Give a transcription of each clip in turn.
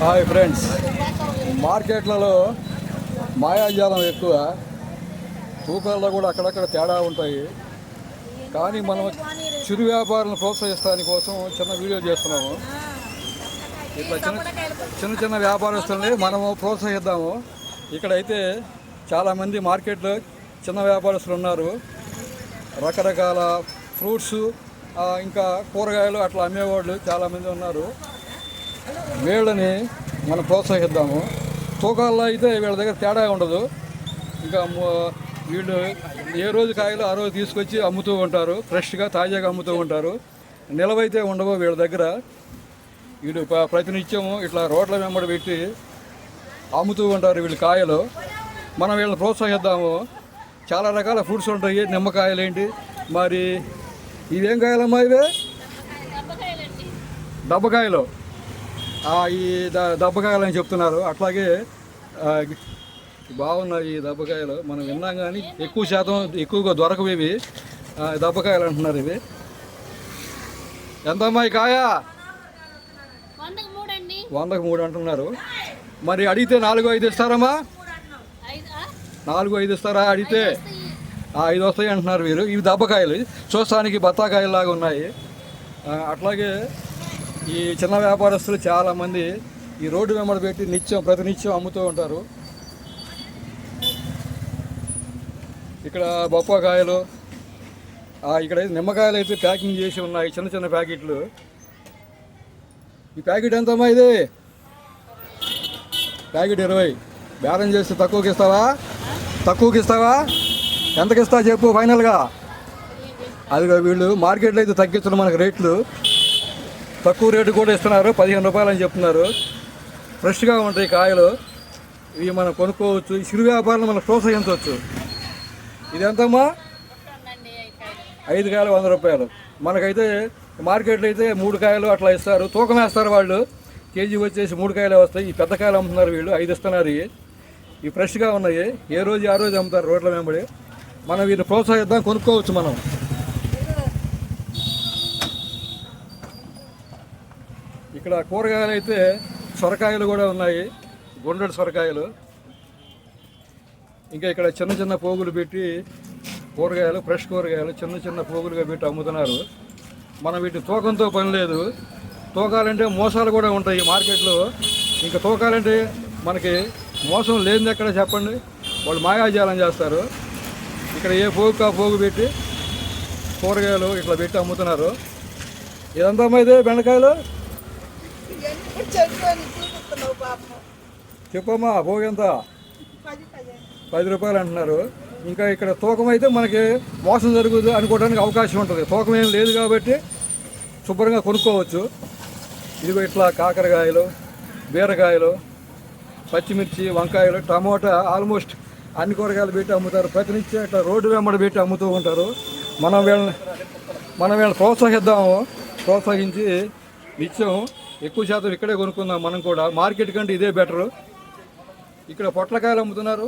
Hi friends. మార్కెట్లలో మాయాజాలం ఎక్కువ. తూకాల్లో కూడా అక్కడక్కడ తేడా ఉంటాయి. కానీ మనం చిరు వ్యాపారులను ప్రోత్సహిస్తాని కోసం చిన్న వీడియో చేస్తున్నాము. ఇట్లా చిన్న చిన్న చిన్న వ్యాపారస్తుల్ని మనము ప్రోత్సహిద్దాము. ఇక్కడైతే చాలామంది మార్కెట్లో చిన్న వ్యాపారస్తులు ఉన్నారు. రకరకాల ఫ్రూట్స్ ఇంకా కూరగాయలు అట్లా అమ్మేవాళ్ళు చాలామంది ఉన్నారు. వీళ్ళని మనం ప్రోత్సహిద్దాము. తూకాల్లో అయితే వీళ్ళ దగ్గర తేడా ఉండదు. ఇంకా వీళ్ళు ఏ రోజు కాయలు ఆ రోజు తీసుకొచ్చి అమ్ముతూ ఉంటారు. ఫ్రెష్గా తాజాగా అమ్ముతూ ఉంటారు. నిలవైతే ఉండవు వీళ్ళ దగ్గర. వీళ్ళు ప్రతినిత్యము ఇట్లా రోడ్ల వెంబడి పెట్టి అమ్ముతూ ఉంటారు వీళ్ళు కాయలు. మనం వీళ్ళని ప్రోత్సహిద్దాము. చాలా రకాల ఫ్రూట్స్ ఉంటాయి. నిమ్మకాయలు ఏంటి? మరి ఇవేం కాయలమ్మా ఇవే? దబ్బకాయలు ఆ, ఈ అని చెప్తున్నారు. అట్లాగే బాగున్నాయి ఈ దబ్బకాయలు మనం విన్నాం కానీ ఎక్కువ శాతం ఎక్కువగా దొరకవు ఇవి. దబ్బకాయలు అంటున్నారు ఇవి. ఎంతమ్మా ఈ కాయ? వందకు మూడు అంటున్నారు. మరి అడిగితే నాలుగు ఐదు ఇస్తారమ్మా? నాలుగు ఐదు ఇస్తారా అడిగితే? ఆ, ఐదు వస్తాయి అంటున్నారు వీరు. ఇవి దబ్బకాయలు. చూస్తానికి బత్తాకాయలు లాగా ఉన్నాయి అట్లాగే ఈ చిన్న వ్యాపారస్తులు చాలామంది ఈ రోడ్డు వెంబడి పెట్టి నిత్యం ప్రతి నిత్యం అమ్ముతూ ఉంటారు. ఇక్కడ బొప్పకాయలు ఇక్కడ నిమ్మకాయలు అయితే ప్యాకింగ్ చేసి ఉన్నాయి చిన్న చిన్న ప్యాకెట్లు. ఈ ప్యాకెట్ ఎంతమ్మా ఇది? ప్యాకెట్ ఇరవై. బేరం చేస్తే తక్కువకి ఇస్తావా? తక్కువకి ఇస్తావా? ఎంతకి చెప్పు ఫైనల్గా. అది వీళ్ళు మార్కెట్లో అయితే తగ్గించడం మనకు రేట్లు. తక్కువ రేటు కూడా ఇస్తున్నారు పదిహేను రూపాయలు అని చెప్తున్నారు. ఫ్రెష్గా ఉంటాయి కాయలు. ఇవి మనం కొనుక్కోవచ్చు. ఈ చిరు వ్యాపారాలు మనం ప్రోత్సహించవచ్చు ఇదెంతమ్మా ఐదు కాయలు. ఐదు కాయలు వంద రూపాయలు. మనకైతే మార్కెట్లో అయితే మూడు కాయలు అట్లా ఇస్తారు. తూకం వేస్తారు వాళ్ళు. కేజీ వచ్చేసి మూడు కాయలు వస్తాయి. ఈ పెద్ద కాయలు అమ్ముతున్నారు వీళ్ళు. ఐదు ఇస్తున్నారు ఇవి. ఇవి ఫ్రెష్గా ఉన్నాయి. ఏ రోజు ఆ రోజు అమ్ముతారు రోడ్ల వెంబడి. మనం వీటిని ప్రోత్సహిద్దాం కొనుక్కోవచ్చు మనం. ఇక్కడ కూరగాయలు అయితే సొరకాయలు కూడా ఉన్నాయి. గుండ్రటి సొరకాయలు. ఇంకా ఇక్కడ చిన్న చిన్న పోగులు పెట్టి కూరగాయలు ఫ్రెష్ కూరగాయలు చిన్న చిన్న పోగులుగా పెట్టి అమ్ముతున్నారు. మనం వీటి తూకంతో పని లేదు. తూకాలంటే మోసాలు కూడా ఉంటాయి మార్కెట్లో. ఇంకా తూకాలంటే మనకి మోసం లేనిది ఎక్కడ చెప్పండి? వాళ్ళు మాయాజాలం చేస్తారు. ఇక్కడ ఏ పోగు ఆ పోగు పెట్టి కూరగాయలు ఇట్లా పెట్టి అమ్ముతున్నారు. ఇదంతా ఇదే బెండకాయలు? చెప్పమ్మా భోగి ఎంత పది పది రూపాయలు అంటున్నారు. ఇంకా ఇక్కడ తూకం అయితే మనకి మోసం జరుగుతుంది అనుకోవడానికి అవకాశం ఉంటుంది. తూకం ఏం లేదు కాబట్టి శుభ్రంగా కొనుక్కోవచ్చు. ఇదిగో ఇట్లా కాకరకాయలు బీరకాయలు పచ్చిమిర్చి వంకాయలు టమోటా ఆల్మోస్ట్ అన్ని కూరగాయలు పెట్టి అమ్ముతారు. ప్రతినిత్యం ఇట్లా రోడ్డు వెంబడి పెట్టి అమ్ముతూ ఉంటారు. మనం వీళ్ళని మనం వీళ్ళని ప్రోత్సహిద్దాము. ప్రోత్సహించి నిత్యం ఎక్కువ శాతం ఇక్కడే కొనుక్కుందాం. మనం కూడా మార్కెట్ కంటే ఇదే బెటరు. ఇక్కడ పొట్లకాయలు అమ్ముతున్నారు.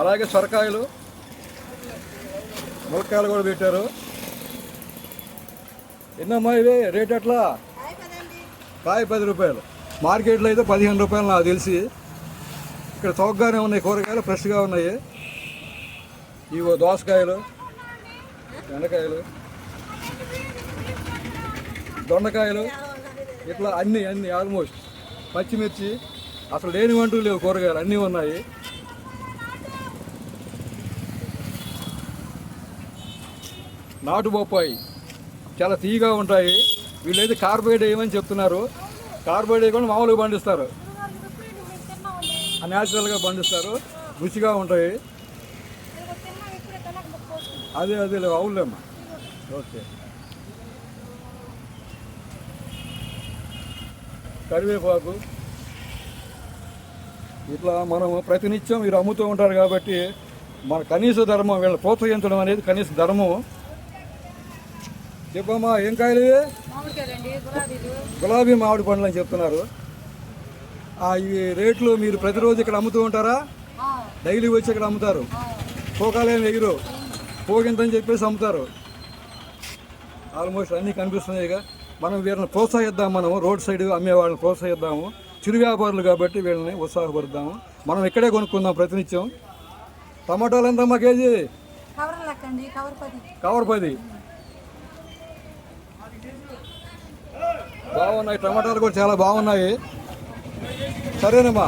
అలాగే సొరకాయలు. ములక్కాయలు కూడా పెట్టారు. ఎన్నమ్మా ఇవి? రేట్ ఎట్లా? కాయ పది రూపాయలు. మార్కెట్లో అయితే పదిహేను రూపాయలు నాకు తెలిసి. ఇక్కడ చౌకగానే ఉన్నాయి కూరగాయలు ఫ్రెష్గా ఉన్నాయి. ఇవో దోసకాయలు బెండకాయలు దొండకాయలు. ఇట్లా అన్నీ అన్నీ ఆల్మోస్ట్ పచ్చిమిర్చి అసలు లేనివంటూ లేవు కూరగాయలు అన్నీ ఉన్నాయి. నాటు బొప్పాయి చాలా తీయగా ఉంటాయి. వీళ్ళైతే కార్బైడ్ వేయమని చెప్తున్నారు. కార్బైడ్ వేయకుండా మామూలుగా పండిస్తారు. న్యాచురల్గా పండిస్తారు. రుచిగా ఉంటాయి. అదే అదే అవులేమ్మా ఓకే. కరివేపాకు. ఇట్లా మనం ప్రతినిత్యం మీరు అమ్ముతూ ఉంటారు కాబట్టి మన కనీస ధర్మం వీళ్ళని ప్రోత్సహించడం అనేది కనీస ధర్మం. చెప్పమ్మా ఏం కాయలు ఇవి? గులాబీ మామిడి పండ్లు అని చెప్తున్నారు. ఆ, ఈ రేట్లు మీరు ప్రతిరోజు ఇక్కడ అమ్ముతూ ఉంటారా? డైలీ వచ్చి ఇక్కడ అమ్ముతారు. ఆ. తూకాలేం ఎగురు పోగింతని చెప్పేసి అమ్ముతారు. ఆల్మోస్ట్ అన్నీ కనిపిస్తున్నాయి ఇక. మనం వీరిని ప్రోత్సహిద్దాం మనం రోడ్ సైడ్ అమ్మే వాళ్ళని ప్రోత్సహిద్దాము. చిరు వ్యాపారులు కాబట్టి వీళ్ళని ఉత్సాహపరుద్దాము. మనం ఇక్కడే కొనుక్కుందాం ప్రతినిత్యం. టమాటాలు ఎంతమ్మా కేజీ? కవర్ పది. బాగున్నాయి టమాటాలు కూడా చాలా బాగున్నాయి. సరేనమ్మా.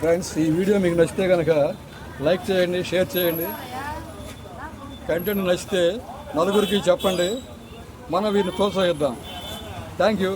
ఫ్రెండ్స్ ఈ వీడియో మీకు నచ్చితే కనుక లైక్ చేయండి షేర్ చేయండి. కంటెంట్ నచ్చితే నలుగురికి చెప్పండి. మనం వీరిని ప్రోత్సహిద్దాం. Thank you